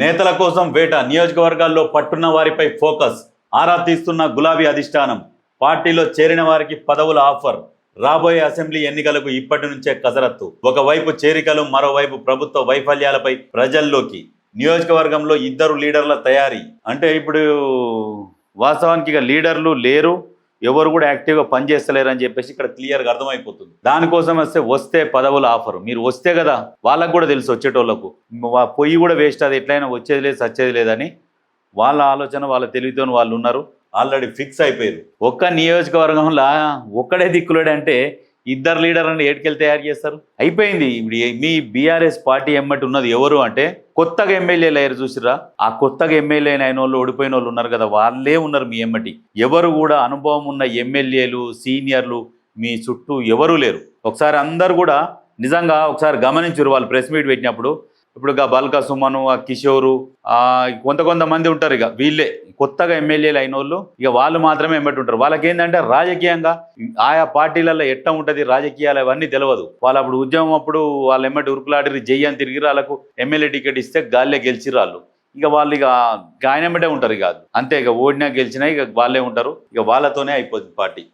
నేతల కోసం వేట నియోజకవర్గాల్లో పట్టున్న వారిపై ఫోకస్. ఆరా తీస్తున్న గులాబీ అధిష్టానం. పార్టీలో చేరిన వారికి పదవుల ఆఫర్. రాబోయే అసెంబ్లీ ఎన్నికలకు ఇప్పటి నుంచే కసరత్తు. ఒకవైపు చేరికలు మరోవైపు ప్రభుత్వ వైఫల్యాలపై ప్రజల్లోకి. నియోజకవర్గంలో ఇద్దరు లీడర్ల తయారీ. అంటే ఇప్పుడు వాస్తవానికి ఇక లీడర్లు లేరు. ఎవరు కూడా యాక్టివ్గా పనిచేస్తలేరు అని చెప్పేసి ఇక్కడ క్లియర్గా అర్థమైపోతుంది. దానికోసం వస్తే వస్తే పదవుల ఆఫర్. మీరు వస్తే కదా వాళ్ళకు కూడా తెలుసు వచ్చేటోళ్ళకు. వా- పొయ్యి కూడా వేస్ట్ అది ఎట్లయినా వచ్చేది లేదు సచ్చేది లేదని వాళ్ళ ఆలోచన వాళ్ళ తెలివితో వాళ్ళు ఉన్నారు. ఆల్రెడీ ఫిక్స్ అయిపోయారు. ఒక్క నియోజకవర్గంలో ఒక్కడే దిక్కులేడంటే ఇద్దరు లీడర్లను ఏడుకెళ్ళి తయారు చేస్తారు? అయిపోయింది. ఇప్పుడు మీ బీఆర్ఎస్ పార్టీ ఎమ్మటి ఉన్నది ఎవరు అంటే కొత్తగా ఎమ్మెల్యేలు అయ్యారు చూసిరా ఆ కొత్తగా ఎమ్మెల్యే అయిన వాళ్ళు ఓడిపోయిన వాళ్ళు ఉన్నారు కదా వాళ్ళే ఉన్నారు మీ ఎమ్మటి. ఎవరు కూడా అనుభవం ఉన్న ఎమ్మెల్యేలు సీనియర్లు మీ చుట్టూ ఎవరూ లేరు. ఒకసారి అందరు కూడా నిజంగా ఒకసారి గమనించారు వాళ్ళు ప్రెస్ మీట్ పెట్టినప్పుడు ఇప్పుడు ఇక బల్కా సుమను ఆ కిషోరు ఆ కొంత కొంతమంది ఉంటారు ఇక. వీళ్ళే కొత్తగా ఎమ్మెల్యేలు అయిన వాళ్ళు ఇక వాళ్ళు మాత్రమే ఎంబెట్టి ఉంటారు. వాళ్ళకి ఏంటంటే రాజకీయంగా ఆయా పార్టీలలో ఎట్ట ఉంటుంది రాజకీయాలు అవన్నీ తెలియదు వాళ్ళు అప్పుడు ఉద్యమం అప్పుడు వాళ్ళు ఎమ్మటి ఉరుకులాడి జయ్యి అని తిరిగి వాళ్ళకు ఎమ్మెల్యే టికెట్ ఇస్తే గాలిలో గెలిచిర్రు వాళ్ళు. ఇక వాళ్ళు ఇక గాయనమ్మటే ఉంటారు ఇక. అంతే ఇక ఓడినా గెలిచినా ఇక వాళ్ళే ఉంటారు. ఇక వాళ్ళతోనే అయిపోతుంది పార్టీ.